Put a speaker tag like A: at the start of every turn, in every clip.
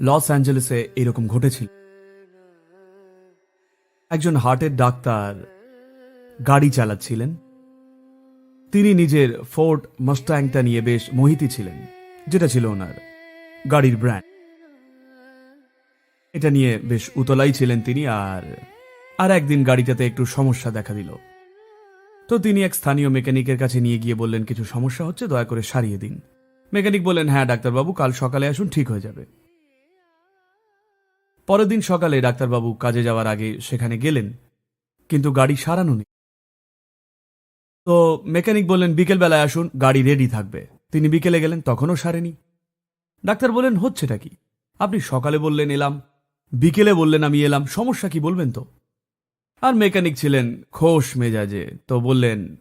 A: Loss অ্যাঞ্জেলেসে এরকম ঘটেছিল। একজন হার্টের ডাক্তার গাড়ি চালাচ্ছিলেন। তিনি নিজের ফোর্ট মাস্ট্যাংটা নিয়ে বেশ মোহিত ছিলেন, যেটা ছিল ওনার গাড়ির ব্র্যান্ড। এটা নিয়ে বেশ উতলাই ছিলেন তিনি আর আর একদিন গাড়িটাতে একটু সমস্যা দেখা দিল। তো তিনি এক স্থানীয় মেকানিকের কাছে নিয়ে গিয়ে বললেন, কিছু সমস্যা হচ্ছে, দয়া করে সারিয়ে দিন। মেকানিক বললেন হ্যাঁ ডাক্তারবাবু, কাল সকালে আসুন, ঠিক হয়ে যাবে। পরের দিন সকালে ডাক্তারবাবু কাজে যাওয়ার আগে সেখানে গেলেন, কিন্তু গাড়ি সারানো নেই। তো মেকানিক বললেন বিকেল বেলায় আসুন, গাড়ি রেডি থাকবে। তিনি বিকেলে গেলেন, তখনও সারেনি। ডাক্তার বললেন, হচ্ছেটা কি? আপনি সকালে বললেন, এলাম। বিকেলে বললেন, আমি এলাম। সমস্যা কি বলবেন তো? আর মেকানিক ছিলেন খোশ মেজাজে, তো বললেন,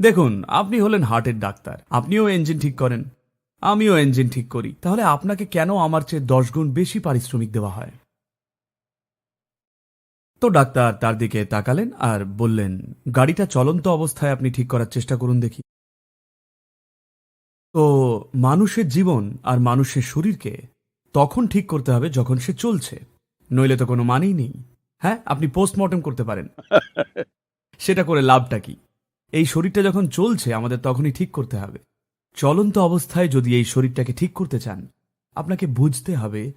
A: দেখুন, আপনি হলেন হার্টের ডাক্তার। আপনিও ইঞ্জিন ঠিক করেন। আমিও ইঞ্জিন ঠিক করি। তাহলে আপনাকে কেন আমার চেয়ে দশ গুণ বেশি পারিশ্রমিক দেওয়া হয়? তো ডাক্তার তার দিকে তাকালেন আর বললেন, গাড়িটা চলন্ত অবস্থায় আপনি ঠিক করার চেষ্টা করুন দেখি। তো মানুষের জীবন আর মানুষের শরীরকে তখন ঠিক করতে হবে যখন সে চলছে। নইলে তো কোনো মানেই নেই। হ্যাঁ আপনি পোস্টমর্টম করতে পারেন। সেটা করে লাভটা কি? এই শরীরটা যখন চলছে, আমাদের তখনই ঠিক করতে হবে। চলন্ত অবস্থায় যদি এই শরীরটাকে ঠিক করতে চান, আপনাকে বুঝতে হবে,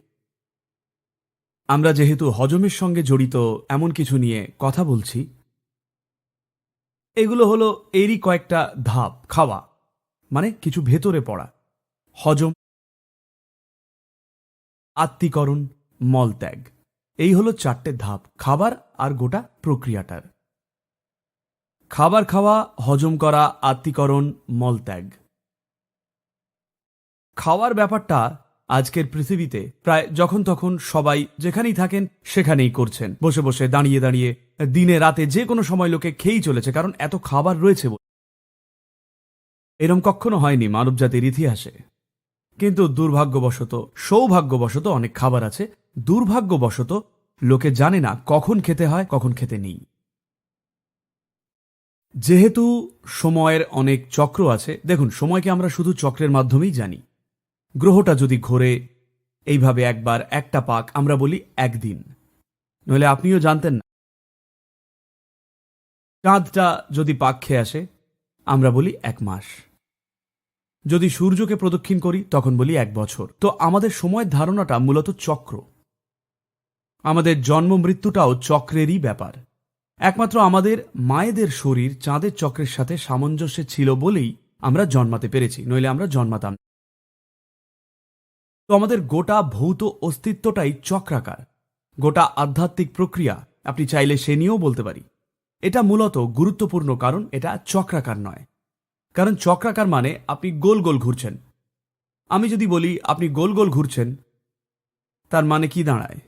A: আমরা যেহেতু হজমের সঙ্গে জড়িত, এমন কিছু নিয়ে কথা বলছি, এগুলো হলো এরই কয়েকটা ধাপ, খাওয়া মানে কিছু ভেতরে পড়া। হজম, আত্মীকরণ, মলত্যাগ। এই হলো চারটে ধাপ, খাবার আর গোটা প্রক্রিয়াটার। খাবার খাওয়া, হজম করা, আত্মীকরণ মলত্যাগ খাওয়ার ব্যাপারটা আজকের পৃথিবীতে প্রায় যখন তখন সবাই যেখানেই থাকেন সেখানেই করছেন। বসে বসে, দাঁড়িয়ে দাঁড়িয়ে, দিনে রাতে যে কোনো সময় লোকে খেয়েই চলেছে, কারণ এত খাবার রয়েছে। এরম কখনো হয়নি মানবজাতির ইতিহাসে। কিন্তু দুর্ভাগ্যবশত, সৌভাগ্যবশত অনেক খাবার আছে দুর্ভাগ্যবশত, লোকে জানে না কখন খেতে হয়, কখন খেতে নেই। যেহেতু সময়ের অনেক চক্র আছে, দেখুন সময়কে আমরা শুধু চক্রের মাধ্যমেই জানি? গ্রহটা যদি ঘোরে, এইভাবে একবার একটা পাক আমরা বলি একদিন। নইলে আপনিও জানতেন না। চাঁদটা যদি পাক খেয়ে আসে, আমরা বলি এক মাস। যদি সূর্যকে প্রদক্ষিণ করি, তখন বলি এক বছর। তো আমাদের সময়ের ধারণাটা মূলত চক্র। আমাদের জন্ম মৃত্যুটাও চক্রেরই ব্যাপার। একমাত্র আমাদের মায়েদের শরীর চাঁদের চক্রের সাথে সামঞ্জস্যে ছিল বলেই আমরা জন্মাতে পেরেছি, নইলে আমরা জন্মাতাম তো আমাদের গোটা ভৌত অস্তিত্বটাই চক্রাকার। গোটা আধ্যাত্মিক প্রক্রিয়া, আপনি চাইলে সে নিয়েও বলতে পারি। এটা মূলত গুরুত্বপূর্ণ কারণ এটা চক্রাকার নয়। কারণ চক্রাকার মানে আপনি গোল গোল ঘুরছেন। আমি যদি বলি, আপনি গোল গোল ঘুরছেন, তার মানে কি দাঁড়ায়?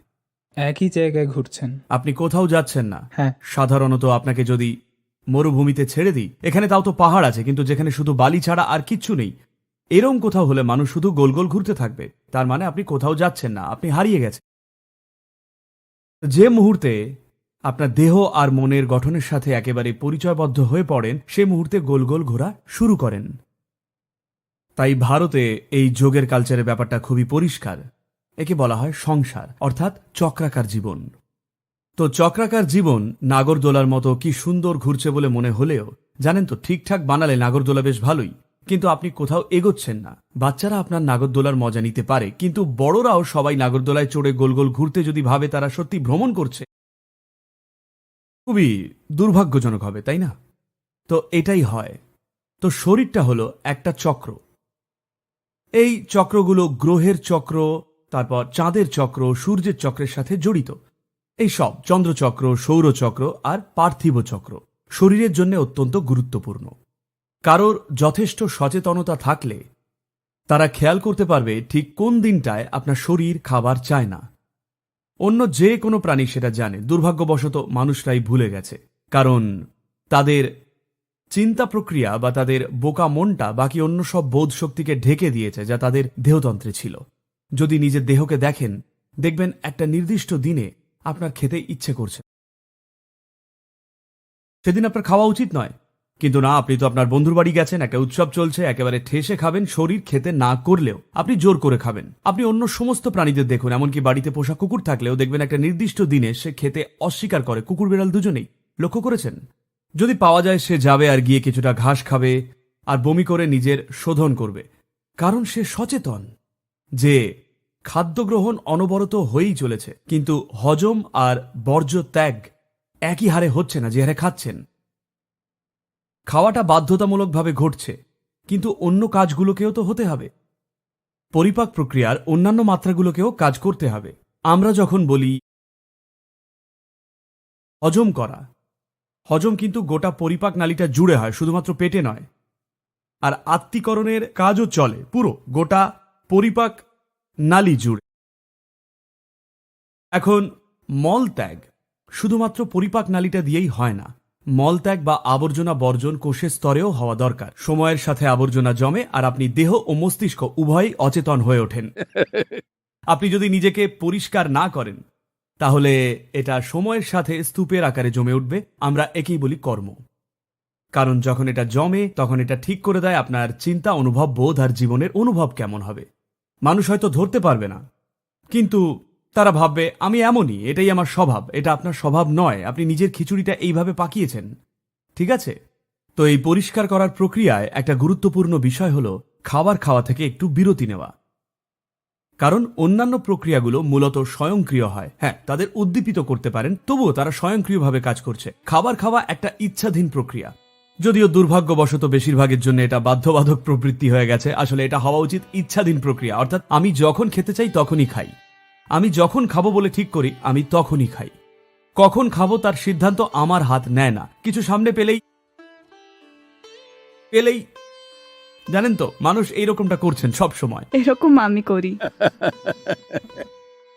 B: একই জায়গায় ঘুরছেন।
A: আপনি কোথাও যাচ্ছেন না।
B: হ্যাঁ।
A: সাধারণত আপনাকে যদি মরুভূমিতে ছেড়ে দিই এখানে তাও তো পাহাড় আছে কিন্তু যেখানে শুধু বালি ছাড়া আর কিচ্ছু নেই এরম কোথাও হলে মানুষ শুধু গোল গোল ঘুরতে থাকবে। তার মানে আপনি কোথাও যাচ্ছেন না আপনি হারিয়ে গেছেন। যে মুহূর্তে আপনার দেহ আর মনের গঠনের সাথে একেবারে পরিচয়বদ্ধ হয়ে পড়েন সে মুহূর্তে গোল গোল ঘোরা শুরু করেন। তাই ভারতে এই যোগের কালচারের ব্যাপারটা খুবই পরিষ্কার। একে বলা হয় সংসার, অর্থাৎ চক্রাকার জীবন। তো চক্রাকার জীবন নাগরদোলার মতো কি সুন্দর ঘুরছে বলে মনে হলেও, জানেন তো, ঠিকঠাক বানালে নাগরদোলা বেশ ভালোই। কিন্তু আপনি কোথাও এগোচ্ছেন না। বাচ্চারা আপনার নাগরদোলার মজা নিতে পারে, কিন্তু বড়রাও সবাই নাগরদোলায় চড়ে গোল গোল ঘুরতে যদি ভাবে তারা সত্যি ভ্রমণ করছে। খুবই দুর্ভাগ্যজনক হবে, তাই না? তো এটাই হয়। তো শরীরটা হলো একটা চক্র। এই চক্রগুলো গ্রহের চক্র তারপর চাঁদের চক্র সূর্যের চক্রের সাথে জড়িত। এই সব চন্দ্রচক্র, সৌরচক্র আর পার্থিব চক্র শরীরের জন্য অত্যন্ত গুরুত্বপূর্ণ। কারোর যথেষ্ট সচেতনতা থাকলে তারা খেয়াল করতে পারবে ঠিক কোন দিনটায় আপনার শরীর খাবার চায় না। অন্য যে কোনো প্রাণী সেটা জানে, দুর্ভাগ্যবশত মানুষরাই ভুলে গেছে। কারণ তাদের চিন্তা প্রক্রিয়া বা তাদের বোকা মনটা বাকি অন্য সব বোধ শক্তিকে ঢেকে দিয়েছে যা তাদের দেহতন্ত্রে ছিল। যদি নিজের দেহকে দেখেন, দেখবেন একটা নির্দিষ্ট দিনে আপনার খেতে ইচ্ছে করছে। সেদিন আপনার খাওয়া উচিত নয়। কিন্তু না, আপনি তো আপনার বন্ধুর বাড়ি গেছেন, একটা উৎসব চলছে, একেবারে ঠেসে খাবেন, শরীর খেতে না করলেও আপনি জোর করে খাবেন। আপনি অন্য সমস্ত প্রাণীদের দেখুন, এমনকি বাড়িতে পোষা কুকুর থাকলেও দেখবেন একটা নির্দিষ্ট দিনে সে খেতে অস্বীকার করে। কুকুর বিড়াল দুজনেই, লক্ষ্য করেছেন? যদি পাওয়া যায় সে যাবে আর গিয়ে কিছুটা ঘাস খাবে আর বমি করে নিজের শোধন করবে। কারণ সে সচেতন। যে খাদ্য গ্রহণ অনবরত হয়েই চলেছে, কিন্তু হজম আর বর্জ্য ত্যাগ একই হারে হচ্ছে না যে হারে খাচ্ছেন। খাওয়াটা বাধ্যতামূলকভাবে ঘটছে, কিন্তু অন্য কাজগুলোকেও তো হতে হবে। পরিপাক প্রক্রিয়ার অন্যান্য মাত্রাগুলোকেও কাজ করতে হবে। আমরা যখন বলি হজম করা, হজম কিন্তু গোটা পরিপাক নালীটা জুড়ে হয়, শুধুমাত্র পেটে নয়। আর আত্মীকরণের কাজও চলে, পুরো গোটা পরিপাক নালী জুড়ে। এখন মলত্যাগ শুধুমাত্র পরিপাক নালীটা দিয়েই হয় না। মলত্যাগ বা আবর্জনা বর্জন কোষের স্তরেও হওয়া দরকার। সময়ের সাথে আবর্জনা জমে আর আপনি দেহ ও মস্তিষ্ক উভয়ই অচেতন হয়ে ওঠেন। আপনি যদি নিজেকে পরিষ্কার না করেন, তাহলে এটা সময়ের সাথে স্তূপের আকারে জমে উঠবে। আমরা একেই বলি কর্ম। কারণ যখন এটা জমে, তখন এটা ঠিক করে দেয় আপনার চিন্তা, অনুভব, বোধ আর জীবনের অনুভব কেমন হবে। মানুষ হয়তো ধরতে পারবে না। কিন্তু তারা ভাববে, আমি এমনই, এটাই আমার স্বভাব, এটা আপনার স্বভাব নয়, আপনি নিজের খিচুড়িটা এইভাবে পাকিয়েছেন। ঠিক আছে? তো এই পরিষ্কার করার প্রক্রিয়ায় একটা গুরুত্বপূর্ণ বিষয় হলো খাবার খাওয়া থেকে একটু বিরতি নেওয়া। কারণ অন্যান্য প্রক্রিয়াগুলো মূলত স্বয়ংক্রিয় হয়। হ্যাঁ তাদের উদ্দীপিত করতে পারেন, তবুও তারা স্বয়ংক্রিয়ভাবে কাজ করছে। খাবার খাওয়া একটা ইচ্ছাধীন প্রক্রিয়া। যদিও দুর্ভাগ্যবশত বেশিরভাগের জন্য এটা বাধ্যবাধক প্রবৃত্তি হয়ে গেছে। আসলে এটা হওয়া উচিত ইচ্ছাধীন প্রক্রিয়া অর্থাৎ আমি যখন খেতে চাই তখনই খাই। আমি যখন খাব বলে ঠিক করি আমি তখনই খাই। কখন খাব তার সিদ্ধান্ত আমার হাত নেয় না। কিছু সামনে পেলেই পেলেই জানেন তো মানুষ এইরকমটা করছেন সব সময়।
C: এরকম আমি করি।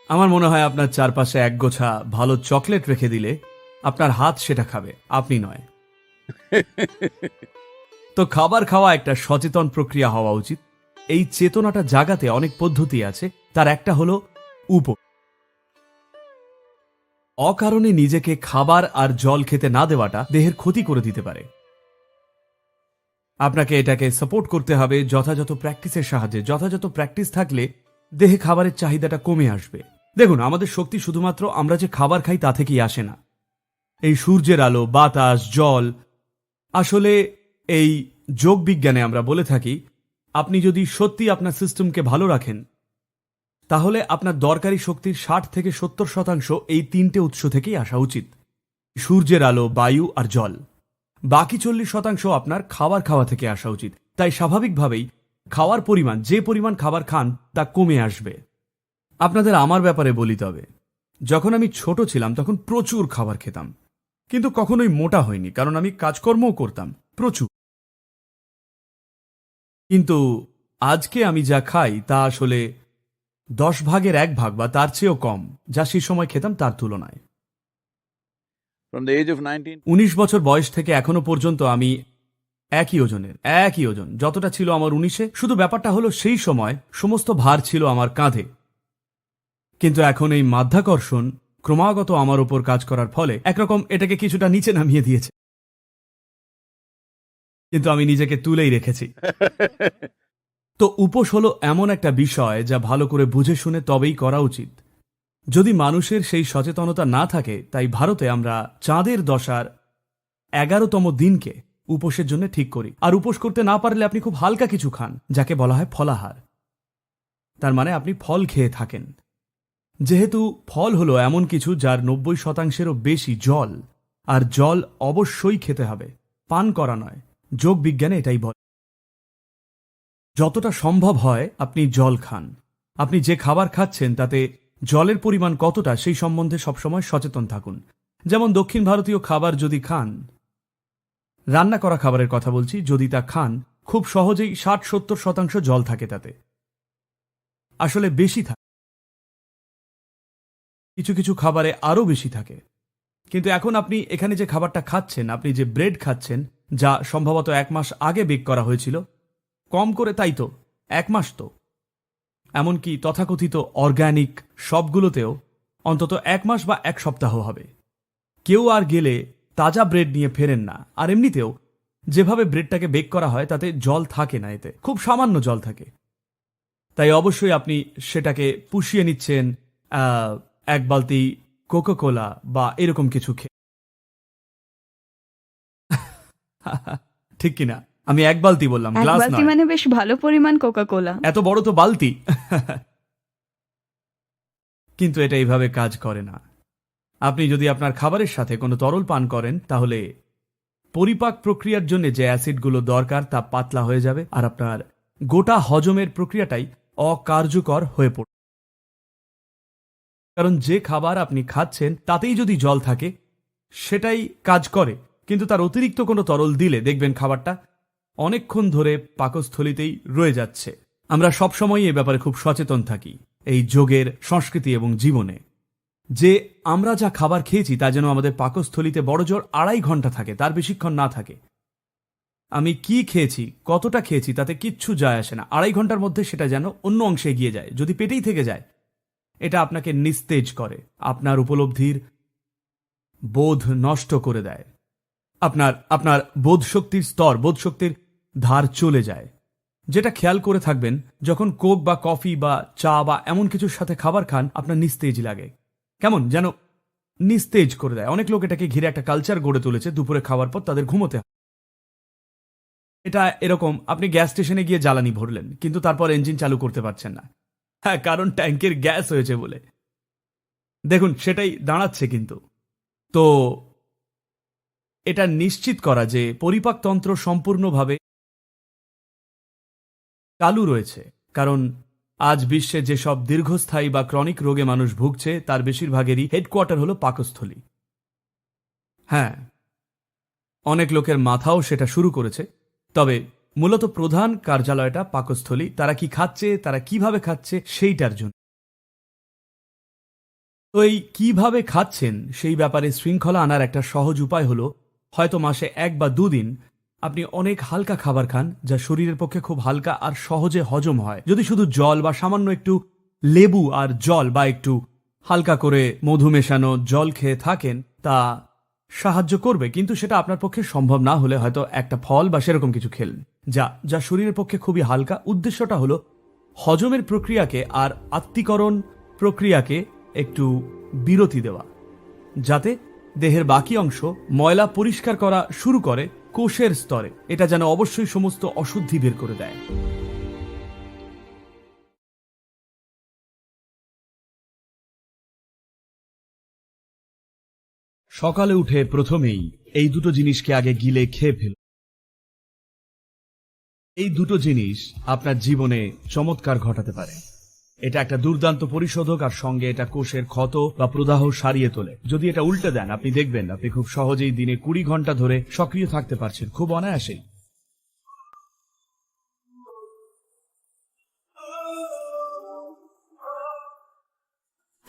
A: আমার মনে হয় আপনার চারপাশে এক গোছা ভালো চকলেট রেখে দিলে আপনার হাত সেটা খাবে আপনি নয়। তো খাবার খাওয়া একটা সচেতন প্রক্রিয়া হওয়া উচিত। এই চেতনাটা জাগাতে অনেক পদ্ধতি আছে। তার একটা হলো উপ। অকারণে নিজেকে খাবার আর জল খেতে না দেওয়াটা দেহের ক্ষতি করে দিতে পারে। আপনাকে এটাকে সাপোর্ট করতে হবে যথাযথ প্র্যাকটিসের সাহায্যে। যথাযথ প্র্যাকটিস থাকলে দেহে খাবারের চাহিদাটা কমে আসবে। দেখুন, আমাদের শক্তি শুধুমাত্র আমরা যে খাবার খাই তা থেকেই আসে না। এই সূর্যের আলো, বাতাস, জল আসলে এই যোগ বিজ্ঞানে আমরা বলে থাকি, আপনি যদি সত্যি আপনার সিস্টেমকে ভালো রাখেন, তাহলে আপনার দরকারি শক্তির ষাট থেকে সত্তর শতাংশ এই তিনটে উৎস থেকেই আসা উচিত। সূর্যের আলো, বায়ু আর জল। বাকি চল্লিশ শতাংশ আপনার খাবার খাওয়া থেকে আসা উচিত। তাই স্বাভাবিকভাবেই খাওয়ার পরিমাণ, যে পরিমাণ খাবার খান, তা কমে আসবে। আপনাদের আমার ব্যাপারে বলি তবে, যখন আমি ছোট ছিলাম, তখন প্রচুর খাবার খেতাম। কিন্তু কখনোই মোটা হয়নি কারণ আমি কাজকর্মও করতাম প্রচুর। কিন্তু আজকে আমি যা খাই তা আসলে দশ ভাগের এক ভাগ বা তার চেয়েও কম যা সে সময় খেতাম তার তুলনায়।
D: From the age of 19
A: উনিশ বছর বয়স থেকে এখনও পর্যন্ত আমি একই ওজনের একই ওজন যতটা ছিল আমার উনিশে শুধু ব্যাপারটা হলো সেই সময় সমস্ত ভার ছিল আমার কাঁধে। কিন্তু এখন এই মাধ্যাকর্ষণ ক্রমাগত আমার উপর কাজ করার ফলে একরকম এটাকে কিছুটা নিচে নামিয়ে দিয়েছে। কিন্তু আমি নিজেকে তুলেই রেখেছি। তো উপোস হলো এমন একটা বিষয় যা ভালো করে বুঝে শুনে তবেই করা উচিত। যদি মানুষের সেই সচেতনতা না থাকে তাই ভারতে আমরা চাঁদের দশার এগারোতম দিনকে উপোসের জন্য ঠিক করি। আর উপোস করতে না পারলে আপনি খুব হালকা কিছু খান যাকে বলা হয় ফলাহার। তার মানে আপনি ফল খেয়ে থাকেন। যেহেতু ফল হলো এমন কিছু যার নব্বই শতাংশেরও বেশি জল, আর জল অবশ্যই খেতে হবে, পান করা নয়, যোগ বিজ্ঞানে এটাই বলে। যতটা সম্ভব হয় আপনি জল খান। আপনি যে খাবার খাচ্ছেন তাতে জলের পরিমাণ কতটা সেই সম্বন্ধে সবসময় সচেতন থাকুন। যেমন দক্ষিণ ভারতীয় খাবার যদি খান, রান্না করা খাবারের কথা বলছি, যদি তা খান, খুব সহজেই ষাট সত্তর শতাংশ জল থাকে তাতে। আসলে বেশি থাকে কিছু কিছু খাবারে আরও বেশি থাকে। কিন্তু এখন আপনি এখানে যে খাবারটা খাচ্ছেন, আপনি যে ব্রেড খাচ্ছেন, যা সম্ভবত এক মাস আগে বেক করা হয়েছিল, কম করে তাই তো, এক মাস তো। এমনকি তথাকথিত অর্গ্যানিক সবগুলোতেও অন্তত এক মাস বা এক সপ্তাহ হবে। কেউ আর গেলে তাজা ব্রেড নিয়ে ফেরেন না। আর এমনিতেও যেভাবে ব্রেডটাকে বেক করা হয়, তাতে জল থাকে না এতে, খুব সামান্য জল থাকে। তাই অবশ্যই আপনি সেটাকে পুষিয়ে নিচ্ছেন এক বালতি কোকো কোলা বা এরকম কিছু খেয়ে। ঠিক কিনা? আমি এক বালতি বললাম
C: এক
A: গ্লাস
C: বালতি
A: নয়।
C: মানে বেশ ভালো পরিমাণ কোকা কোলা
A: এত বড় তো বালতি? কিন্তু এটা এইভাবে কাজ করে না। আপনি যদি আপনার খাবারের সাথে কোনো তরল পান করেন তাহলে পরিপাক প্রক্রিয়ার জন্য যে অ্যাসিডগুলো দরকার তা পাতলা হয়ে যাবে আর আপনার গোটা হজমের প্রক্রিয়াটাই অকার্যকর হয়ে পড়বে। কারণ যে খাবার আপনি খাচ্ছেন, তাতেই যদি জল থাকে, সেটাই কাজ করে। কিন্তু তার অতিরিক্ত কোনো তরল দিলে, দেখবেন খাবারটা অনেকক্ষণ ধরে পাকস্থলিতেই রয়ে যাচ্ছে। আমরা সবসময় এ ব্যাপারে খুব সচেতন থাকি, এই যোগের সংস্কৃতি এবং জীবনে। যে আমরা যা খাবার খেয়েছি, তা যেন আমাদের পাকস্থলিতে বড়জোর আড়াই ঘণ্টা থাকে, তার বেশিক্ষণ না থাকে। আমি কি খেয়েছি, কতটা খেয়েছি, তাতে কিচ্ছু যায় আসে না। আড়াই ঘণ্টার মধ্যে সেটা যেন অন্য অংশে এগিয়ে যায়, যদি পেটেই থেকে যায়। এটা আপনাকে নিস্তেজ করে, আপনার উপলব্ধির বোধ নষ্ট করে দেয়। আপনার আপনার বোধ শক্তির স্তর, বোধশক্তির ধার চলে যায়। যেটা খেয়াল করে থাকবেন, যখন কোক বা কফি বা চা বা এমন কিছুর সাথে খাবার খান, আপনার নিস্তেজ লাগে। কেমন? যেন নিস্তেজ করে দেয়। অনেক লোক এটাকে ঘিরে একটা কালচার গড়ে তুলেছে, দুপুরে খাওয়ার পর তাদের ঘুমোতে হয়। এটা এরকম, আপনি গ্যাস স্টেশনে গিয়ে জ্বালানি ভরলেন, কিন্তু তারপর ইঞ্জিন চালু করতে পারছেন না। হ্যাঁ কারণ ট্যাঙ্কের গ্যাস হয়েছে বলে। দেখুন, সেটাই দাঁড়াচ্ছে কিন্তু। তো এটা নিশ্চিত করা যে পরিপাকতন্ত্র সম্পূর্ণভাবে চালু রয়েছে। কারণ আজ বিশ্বে যেসব দীর্ঘস্থায়ী বা ক্রনিক রোগে মানুষ ভুগছে, তার বেশিরভাগেরই হেডকোয়ার্টার হলো পাকস্থলী। হ্যাঁ অনেক লোকের মাথাও সেটা শুরু করেছে। তবে মূলত প্রধান কার্যালয়টা পাকস্থলী, তারা কি খাচ্ছে, তারা কীভাবে খাচ্ছে, সেইটার জন্য। তো এই কীভাবে খাচ্ছেন, সেই ব্যাপারে শৃঙ্খলা আনার একটা সহজ উপায় হলো, হয়তো মাসে এক বা দুদিন আপনি অনেক হালকা খাবার খান, যা শরীরের পক্ষে খুব হালকা আর সহজে হজম হয়। যদি শুধু জল বা সামান্য একটু লেবু আর জল বা একটু হালকা করে মধু মেশানো জল খেয়ে থাকেন, তা সাহায্য করবে, কিন্তু সেটা আপনার পক্ষে সম্ভব না হলে হয়তো একটা ফল বা সেরকম কিছু খেলেন। যা যা শরীরের পক্ষে খুবই হালকা। উদ্দেশ্যটা হলো, হজমের প্রক্রিয়াকে আর আত্মীকরণ প্রক্রিয়াকে একটু বিরতি দেওয়া, যাতে দেহের বাকি অংশ ময়লা পরিষ্কার করা শুরু করে কোষের স্তরে। এটা যেন অবশ্যই সমস্ত অশুদ্ধি বের করে দেয়। সকালে উঠে প্রথমেই এই দুটো জিনিসকে আগে গিলে খেয়ে ফেল এই দুটো জিনিস আপনার জীবনে চমৎকার ঘটাতে পারে। এটা একটা দুর্দান্ত পরিশোধক আর সঙ্গে এটা কোষের ক্ষত বা প্রদাহ সারিয়ে তোলে। যদি এটা উল্টে দেন, আপনি দেখবেন আপনি খুব সহজেই দিনে কুড়ি ঘণ্টা ধরে সক্রিয় থাকতে পারছেন, খুব অনায়াসেই।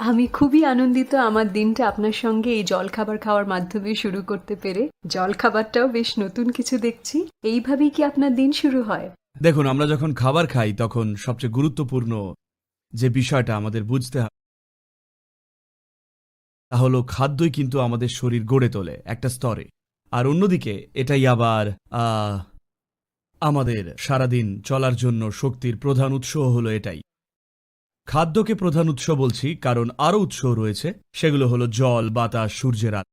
E: আমি খুবই আনন্দিত আমার দিনটা আপনার সঙ্গে এই জলখাবার খাওয়ার মাধ্যমে শুরু করতে পেরে। জলখাবারটাও বেশ নতুন কিছু দেখছি। এইভাবেই কি আপনার দিন শুরু হয়?
A: দেখুন, আমরা যখন খাবার খাই, তখন সবচেয়ে গুরুত্বপূর্ণ যে বিষয়টা আমাদের বুঝতে হবে তা হলো খাদ্যই কিন্তু আমাদের শরীর গড়ে তোলে একটা স্তরে। আর অন্যদিকে, এটাই আবার আমাদের সারাদিন চলার জন্য শক্তির প্রধান উৎস হলো এটাই। খাদ্যকে প্রধান উৎস বলছি, কারণ আরও উৎস রয়েছে। সেগুলো হলো জল, বাতাস, সূর্যের আলো।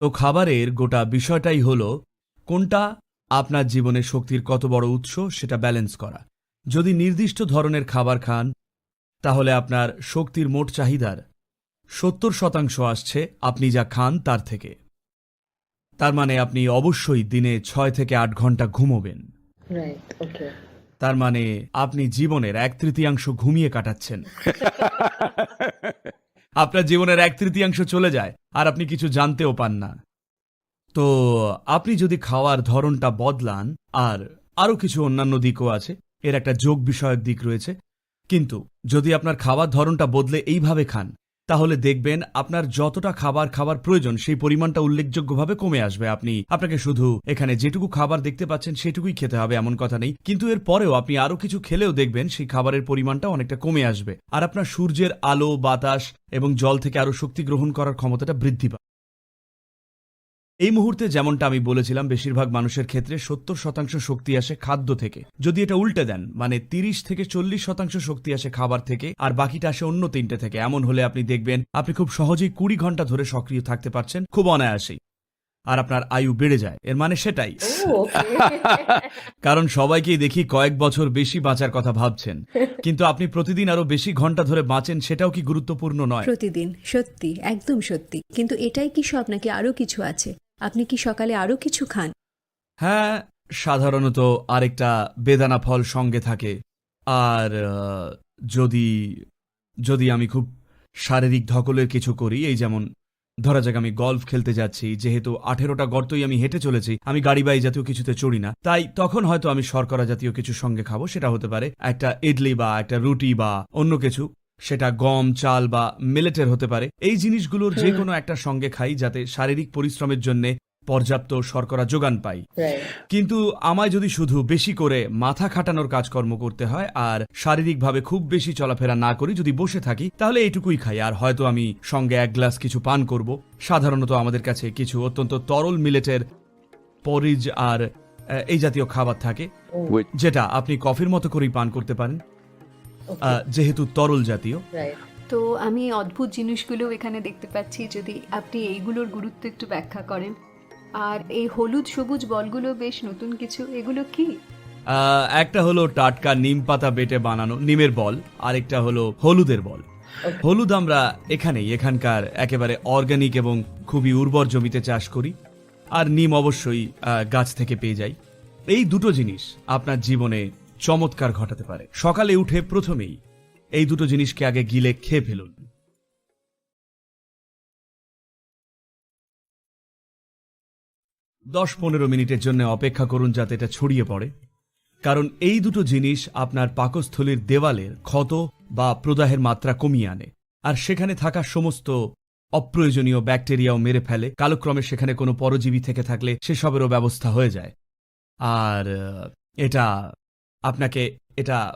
A: তো খাবারের গোটা বিষয়টাই হলো, কোনটা আপনার জীবনে শক্তির কত বড় উৎস সেটা ব্যালেন্স করা। যদি নির্দিষ্ট ধরনের খাবার খান, তাহলে আপনার শক্তির মোট চাহিদার সত্তর শতাংশ আসছে আপনি যা খান তার থেকে। তার মানে আপনি অবশ্যই দিনে ছয় থেকে আট ঘণ্টা ঘুমোবেন। তার মানে আপনি জীবনের এক তৃতীয়াংশ ঘুমিয়ে কাটাচ্ছেন। আপনার জীবনের এক তৃতীয়াংশ চলে যায় আর আপনি কিছু জানতেও পান না। তো আপনি যদি খাওয়ার ধরনটা বদলান আর আরও কিছু অন্যান্য দিকও আছে এর একটা যোগ বিষয়ক দিক রয়েছে। কিন্তু যদি আপনার খাওয়ার ধরনটা বদলে এইভাবে খান তাহলে দেখবেন আপনার যতটা খাবার খাবার প্রয়োজন, সেই পরিমাণটা উল্লেখযোগ্যভাবে কমে আসবে। আপনি, আপনাকে শুধু এখানে যেটুকু খাবার দেখতে পাচ্ছেন, সেটুকুই খেতে হবে, এমন কথা নেই। কিন্তু এর পরেও আপনি আরও কিছু খেলেও দেখবেন, সেই খাবারের পরিমাণটা অনেকটা কমে আসবে। আর আপনার সূর্যের আলো, বাতাস এবং জল থেকে আরও শক্তি গ্রহণ করার ক্ষমতাটা বৃদ্ধি পাবে। এই মুহূর্তে যেমনটা আমি বলেছিলাম বেশিরভাগ মানুষের ক্ষেত্রে সত্তর শতাংশ শক্তি আসে খাদ্য থেকে। যদি এটা উল্টে দেন মানে তিরিশ থেকে চল্লিশ শতাংশ শক্তি আসে খাবার থেকে আর বাকিটা আসে অন্য তিনটে থেকে। এমন হলে আপনি দেখবেন আপনি খুব সহজেই কুড়ি ঘণ্টা ধরে সক্রিয় থাকতে পারছেন খুব অনায়াসেই। আর আপনার আয়ু বেড়ে যায়। এর মানে সেটাই। কারণ সবাইকেই দেখি কয়েক বছর বেশি বাঁচার কথা ভাবছেন। কিন্তু আপনি প্রতিদিন আরও বেশি ঘণ্টা ধরে বাঁচেন সেটাও কি গুরুত্বপূর্ণ নয়?
E: প্রতিদিন সত্যি একদম সত্যি। কিন্তু এটাই কি সব নাকি আরও কিছু আছে? আপনি কি সকালে আরও কিছু খান?
A: হ্যাঁ সাধারণত আরেকটা বেদানা ফল সঙ্গে থাকে। আর যদি যদি আমি খুব শারীরিক ধকলের কিছু করি, এই যেমন, ধরা যাক আমি গল্ফ খেলতে যাচ্ছি, যেহেতু আঠেরোটা গর্তই আমি হেঁটে চলেছি, আমি গাড়ি বাই জাতীয় কিছুতে চড়ি না, তাই তখন হয়তো আমি শর্করা জাতীয় কিছু সঙ্গে খাব, সেটা হতে পারে একটা ইডলি বা একটা রুটি বা অন্য কিছু। সেটা গম চাল বা মিলেটের হতে পারে। এই জিনিসগুলোর যে কোনো একটা সঙ্গে খাই যাতে শারীরিক পরিশ্রমের জন্য পর্যাপ্ত শর্করা যোগান পাই। কিন্তু আমায় যদি শুধু বেশি করে মাথা খাটানোর কাজকর্ম করতে হয় আর শারীরিকভাবে খুব বেশি চলাফেরা না করি যদি বসে থাকি তাহলে এইটুকুই খাই। আর হয়তো আমি সঙ্গে এক গ্লাস কিছু পান করব। সাধারণত আমাদের কাছে কিছু অত্যন্ত তরল মিলেটের পরিজ আর এই জাতীয় খাবার থাকে। যেটা আপনি কফির মতো করেই পান করতে পারেন। যেহেতু তরল জাতীয়।
E: তো আমি অদ্ভুত জিনিসগুলো এখানে দেখতে পাচ্ছি যদি আপনি এইগুলোর গুরুত্ব একটু ব্যাখ্যা করেন। আর এই হলুদ সবুজ বলগুলো বেশ নতুন কিছু এগুলো কি?
A: আহ, একটা হলো টাটকা নিম পাতা বেটে বানানো নিমের বল আরেকটা হলো হলুদের বল। হলুদ আমরা এখানেই এখানকার একেবারে অর্গানিক এবং খুবই উর্বর জমিতে চাষ করি আর নিম অবশ্যই আহ, গাছ থেকে পেয়ে যাই। এই দুটো জিনিস আপনার জীবনে চমৎকার ঘটাতে পারে। সকালে উঠে প্রথমেই এই দুটো জিনিসকে আগে গিলে খেয়ে ফেলুন। দশ পনেরো মিনিটের জন্য অপেক্ষা করুন যাতে এটা ছড়িয়ে পড়ে। কারণ এই দুটো জিনিস আপনার পাকস্থলীর দেওয়ালের ক্ষত বা প্রদাহের মাত্রা কমিয়ে আনে। আর সেখানে থাকা সমস্ত অপ্রয়োজনীয় ব্যাকটেরিয়াও মেরে ফেলে। কালক্রমে সেখানে কোনো পরজীবী থেকে থাকলে সেসবেরও ব্যবস্থা হয়ে যায়। আর এটা আপনাকে এটা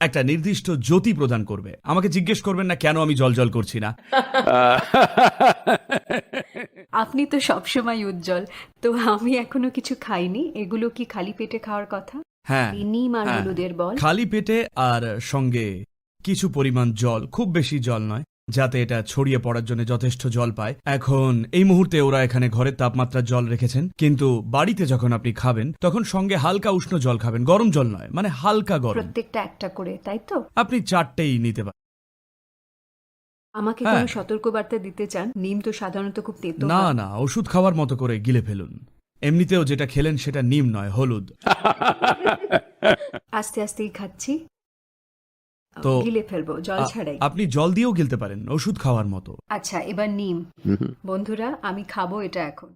A: একটা নির্দিষ্ট জ্যোতি প্রদান করবে। আমাকে জিজ্ঞেস করবেন না কেন আমি জলজল করছি না।
E: আপনি তো সবসময় উজ্জ্বল। তো আমি এখনও কিছু খাইনি। এগুলো কি খালি পেটে খাওয়ার কথা?
A: হ্যাঁ
E: নিম আর
A: হ্যাঁ।
E: হলুদের বল।
A: খালি পেটে আর সঙ্গে কিছু পরিমাণ জল খুব বেশি জল নয়। যাতে এটা ছড়িয়ে পড়ার জন্য যথেষ্ট জল পায়। এখন এই মুহূর্তে ওরা এখানে ঘরের তাপমাত্রা জল রেখেছেন। কিন্তু বাড়িতে যখন আপনি খাবেন তখন সঙ্গে হালকা উষ্ণ জল খাবেন। গরম জল নয় মানে হালকা গরম।
E: প্রত্যেকটা একটা করে তাই তো?
A: আপনি চারটেই নিতে পারেন।
E: আমাকে
A: হ্যাঁ।
E: কোনো সতর্কবার্তা দিতে চান? নিম তো সাধারণত খুব তেতো
A: না
E: হয়।
A: না ওষুধ খাওয়ার মতো করে গিলে ফেলুন। এমনিতেও যেটা খেলেন সেটা নিম নয় হলুদ।
E: আস্তে আস্তেই খাচ্ছি।
A: তো-
E: গিলে ফেলব জল ছাড়াই।
A: আপনি জল দিয়েও গিলতে পারেন ওষুধ খাওয়ার মতো।
E: আচ্ছা এবার নিম। বন্ধুরা আমি খাব এটা এখন।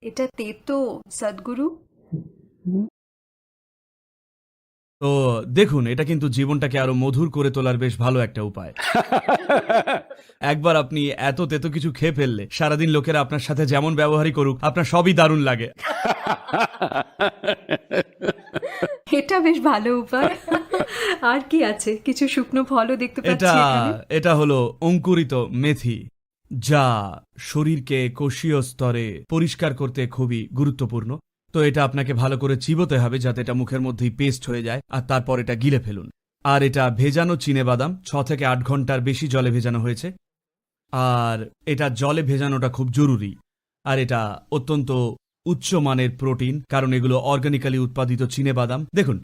E: এটা তেতো সদ্গুরু।
A: তো দেখুন এটা কিন্তু জীবনটাকে আরও মধুর করে তোলার বেশ ভালো একটা উপায়। একবার আপনি এত তেতো কিছু খেয়ে ফেললে সারাদিন লোকেরা আপনার সাথে যেমন ব্যবহারই করুক আপনার সবই দারুণ লাগে।
E: এটা বেশ ভালো উপায়। আর কি আছে? কিছু শুকনো ফলও দেখতে
A: এটা
E: পাচ্ছি এখানে।
A: এটা হলো অঙ্কুরিত মেথি যা শরীরকে কোষীয় স্তরে পরিষ্কার করতে খুবই গুরুত্বপূর্ণ। তো এটা আপনাকে ভালো করে চিবোতে হবে যাতে এটা মুখের মধ্যেই পেস্ট হয়ে যায় আর তারপর এটা গিলে ফেলুন। আর এটা ভেজানো চিনে বাদাম ছ থেকে আট ঘণ্টার বেশি জলে ভেজানো হয়েছে। আর এটা জলে ভেজানোটা খুব জরুরি। আর এটা অত্যন্ত উচ্চমানের প্রোটিন, কারণ এগুলো অর্গানিক্যালি উৎপাদিত চিনে বাদাম দেখুন,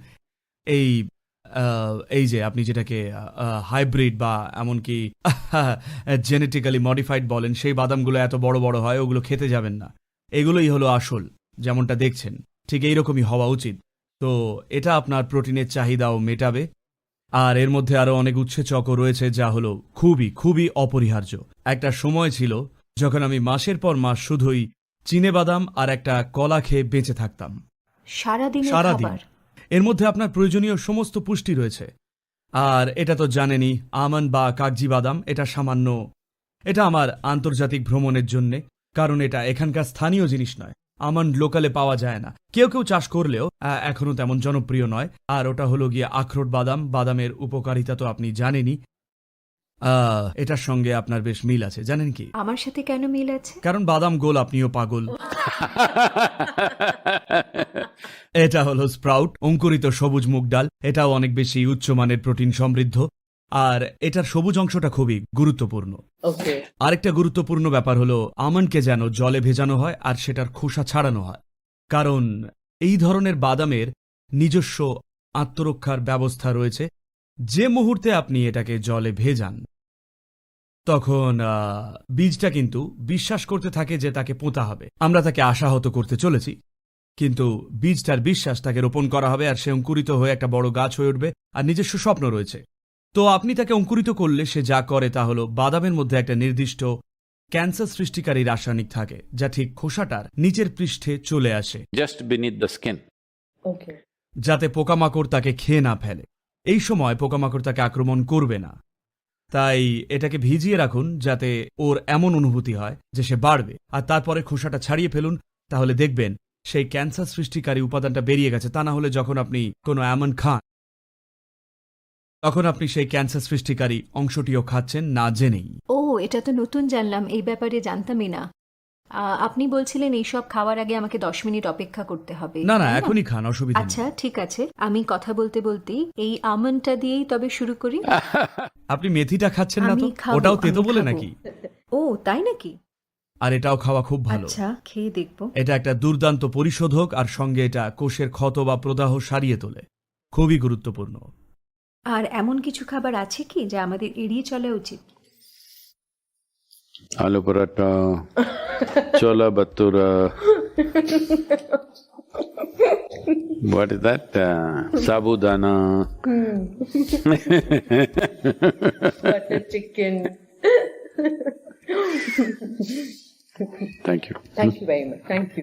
A: এই এই যে আপনি যেটাকে হাইব্রিড বা এমনকি জেনেটিক্যালি মডিফাইড বলেন, সেই বাদামগুলো এত বড় বড় হয়, ওগুলো খেতে যাবেন না। এগুলোই হলো আসল, যেমনটা দেখছেন। ঠিক এইরকমই হওয়া উচিত। তো এটা আপনার প্রোটিনের চাহিদাও মেটাবে। আর এর মধ্যে আরও অনেক উৎসেচকও রয়েছে, যা হলো খুবই খুবই অপরিহার্য। একটা সময় ছিল, যখন আমি মাসের পর মাস শুধুই চিনে বাদাম আর একটা কলা খেয়ে বেঁচে থাকতাম। সারাদিন।
E: খাবার।
A: এর মধ্যে আপনার প্রয়োজনীয় সমস্ত পুষ্টি রয়েছে। আর এটা তো জানেনই আমন বা কাগজি বাদাম এটা সামান্য। এটা আমার আন্তর্জাতিক ভ্রমণের জন্যে কারণ এটা এখানকার স্থানীয় জিনিস নয়। আমন্ড লোকালে পাওয়া যায় না। কেউ কেউ চাষ করলেও আহ, এখনও তেমন জনপ্রিয় নয়। আর ওটা হলো গিয়ে আখরোট বাদাম। বাদামের উপকারিতা তো আপনি জানেনই আহ, এটার সঙ্গে আপনার বেশ মিল আছে জানেন কি?
E: আমার সাথে কেন মিল আছে?
A: কারণ বাদাম গোল আপনিও পাগল। এটা হলো স্প্রাউট অঙ্কুরিত সবুজ মুগ ডাল এটাও অনেক বেশি উচ্চমানের প্রোটিন সমৃদ্ধ আর এটার সবুজ অংশটা খুবই গুরুত্বপূর্ণ. আরেকটা গুরুত্বপূর্ণ ব্যাপার হলো আমন্ডকে যেন জলে ভেজানো হয় আর সেটার খোসা ছাড়ানো হয়। কারণ এই ধরনের বাদামের নিজস্ব আত্মরক্ষার ব্যবস্থা রয়েছে। যে মুহূর্তে আপনি এটাকে জলে ভেজান তখন আহ, বীজটা কিন্তু বিশ্বাস করতে থাকে যে তাকে পোঁতা হবে। আমরা তাকে আশাহত করতে চলেছি কিন্তু বীজটার বিশ্বাস তাকে রোপণ করা হবে আর সে অঙ্কুরিত হয়ে একটা বড় গাছ হয়ে উঠবে আর নিজস্ব স্বপ্ন রয়েছে। তো আপনি তাকে অঙ্কুরিত করলে সে যা করে তা হলো বাদামের মধ্যে একটা নির্দিষ্ট ক্যান্সার সৃষ্টিকারী রাসায়নিক থাকে যা ঠিক খোসাটার নিচের পৃষ্ঠে চলে আসে।
D: Just the skin.
F: Okay.
A: যাতে পোকামাকড় তাকে খেয়ে না ফেলে। এই সময় পোকামাকড় তাকে আক্রমণ করবে না। তাই এটাকে ভিজিয়ে রাখুন যাতে ওর এমন অনুভূতি হয় যে সে বাড়বে। আর তারপরে খোসাটা ছাড়িয়ে ফেলুন, তাহলে দেখবেন সেই ক্যান্সার সৃষ্টিকারী উপাদানটা বেরিয়ে গেছে। তা না হলে যখন আপনি কোনো এমন খান, তখন আপনি সেই ক্যান্সার সৃষ্টিকারী অংশটিও খাচ্ছেন না জেনেই।
E: ও এটা তো নতুন জানলাম, এই ব্যাপারে জানতামই না। আপনি বলছিলেন এইসব খাওয়ার আগে আমাকে দশ মিনিট অপেক্ষা করতে হবে
A: না না এখনই খান অসুবিধা নেই।
E: আচ্ছা ঠিক আছে। আমি কথা বলতে বলতেই এই আমন্ডটা দিয়েই তবে শুরু করি।
A: আপনি মেথিটা খাচ্ছেন না তো?
E: আমি খাব,
A: ওটাও তেতো
E: আমি
A: বলে
E: খাব।
A: নাকি?
E: ও তাই নাকি?
A: আর এটাও খাওয়া খুব ভালো।
E: আচ্ছা খেয়ে দেখব।
A: এটা একটা দুর্দান্ত পরিশোধক আর সঙ্গে এটা কোষের ক্ষত বা প্রদাহ সারিয়ে তোলে। খুবই গুরুত্বপূর্ণ।
E: আর এমন কিছু খাবার আছে কি যা আমাদের এড়িয়ে চলা উচিত?
D: Aloo paratha, chola bhatura. what is that? Uh, sabudana.
F: Butter chicken.
D: Thank you.
F: Thank you very much. Thank you.